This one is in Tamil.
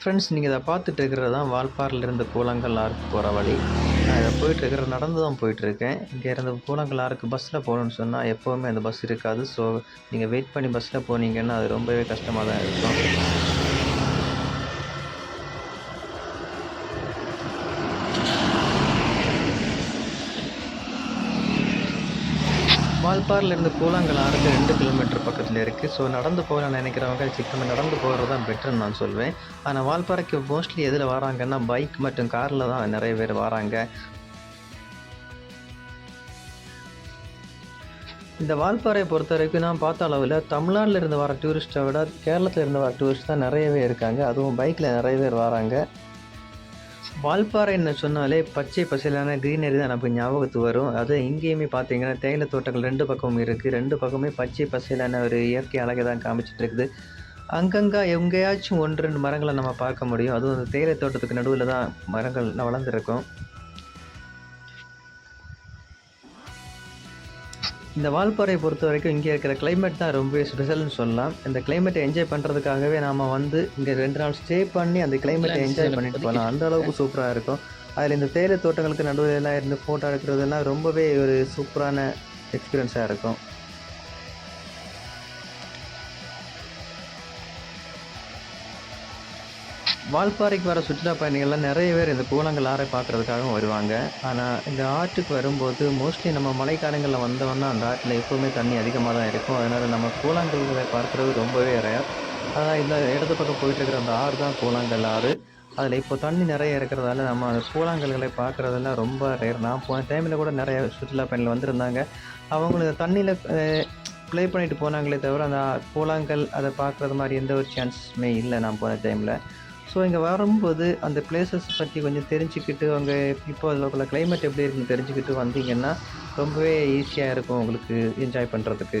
ஃப்ரெண்ட்ஸ் நீங்கள் இதை பார்த்துட்டு இருக்கிறது தான் வால்பாறையில் இருந்து கூழாங்கல் ஆறுக்கு போகிற வழி. நான் இதை போயிட்டுருக்கிற நடந்து தான் போயிட்டுருக்கேன். இங்கே இருந்து கூழாங்கல் ஆறுக்கு பஸ்ஸில் போகணுன்னு சொன்னால் எப்போவுமே அந்த பஸ் இருக்காது. ஸோ நீங்கள் வெயிட் பண்ணி பஸ்ஸில் போனீங்கன்னா அது ரொம்பவே கஷ்டமாக தான் இருக்கும். வால்பாறையில் இருந்து கூழாங்கல் ஆறுக்கு ரெண்டு கிலோமீட்டர் பக்கத்தில் இருக்குது ஸோ நடந்து போகலாம்னு நினைக்கிறவங்க சிக்கமாக நடந்து போகிறது தான் பெட்டர்னு நான் சொல்வேன். ஆனால் வால்பாறைக்கு மோஸ்ட்லி எதில் வராங்கன்னா பைக் மற்றும் காரில் தான் நிறைய பேர் வராங்க. இந்த வால்பாறையை பொறுத்த வரைக்கும் நான் பார்த்த அளவில் தமிழ்நாட்டில் இருந்து வர டூரிஸ்ட்டை விட கேரளத்தில் இருந்து வர டூரிஸ்ட் தான் நிறையவே இருக்காங்க. அதுவும் பைக்கில் நிறைய பேர் வராங்க. வால்பாறைன்னு சொன்னாலே பச்சை பசையிலான க்ரீனரி தான் நமக்கு ஞாபகத்துக்கு வரும். அது இங்கேயுமே பார்த்தீங்கன்னா தேயிலை தோட்டங்கள் ரெண்டு பக்கமும் இருக்குது ரெண்டு பக்கமே பச்சை பசையிலான ஒரு இயற்கை அழகை தான் காமிச்சிட்டு இருக்குது. அங்கங்கே எங்கேயாச்சும் ஒன்று ரெண்டு மரங்களை நம்ம பார்க்க முடியும். அதுவும் அந்த தேயிலை தோட்டத்துக்கு நடுவில் தான் மரங்கள் வளர்ந்துருக்கும். இந்த வால்பாறையை பொறுத்த வரைக்கும் இங்கே இருக்கிற கிளைமேட் தான் ரொம்ப ஸ்பெஷல்னு சொல்லலாம். இந்த கிளைமேட்டை என்ஜாய் பண்ணுறதுக்காகவே நாம் வந்து இங்கே ரெண்டு நாள் ஸ்டே பண்ணி அந்த கிளைமேட்டை என்ஜாய் பண்ணிட்டு போகலாம். அந்த அளவுக்கு சூப்பராக இருக்கும். அதில் இந்த தேயிலை தோட்டங்களுக்கு நடுவில் எல்லாம் இருந்து ஃபோட்டோ எடுக்கிறதெல்லாம் ரொம்பவே ஒரு சூப்பரான எக்ஸ்பீரியன்ஸாக இருக்கும். வால்பாறைக்கு வர சுற்றுலா பயணிகள்லாம் நிறைய பேர் இந்த கூழாங்கல் ஆறை பார்க்குறதுக்காகவும் வருவாங்க. ஆனால் இந்த ஆற்றுக்கு வரும்போது மோஸ்ட்லி நம்ம மழைக்காலங்களில் வந்தோம்னா அந்த ஆற்றில் எப்போவுமே தண்ணி அதிகமாக தான் இருக்கும். அதனால் நம்ம கூழாங்கல்களை பார்க்குறது ரொம்பவே ரேர் அதான் இந்த இடது பக்கம் போயிட்டு இருக்கிற அந்த ஆறு தான் கூழாங்கல் ஆறு. அதில் இப்போ தண்ணி நிறைய இருக்கிறதால நம்ம அந்த கூழாங்கல்களை பார்க்குறதெல்லாம் ரொம்ப ரேர் நான் போன டைமில் கூட நிறைய சுற்றுலா பயணிகள் வந்திருந்தாங்க. அவங்களுக்கு தண்ணியில் ப்ளே பண்ணிட்டு போனாங்களே தவிர அந்த கூழாங்கல் அதை பார்க்குறது மாதிரி எந்த ஒரு சான்ஸுமே இல்லை நான் போன டைமில் ஸோ இங்கே வரும்போது அந்த பிளேசஸ் பற்றி கொஞ்சம் தெரிஞ்சுக்கிட்டு அங்கே இப்போ அதில் உள்ள கிளைமேட் எப்படி இருக்குன்னு தெரிஞ்சுக்கிட்டு வந்தீங்கன்னா ரொம்பவே ஈஸியாக இருக்கும் உங்களுக்கு என்ஜாய் பண்ணுறதுக்கு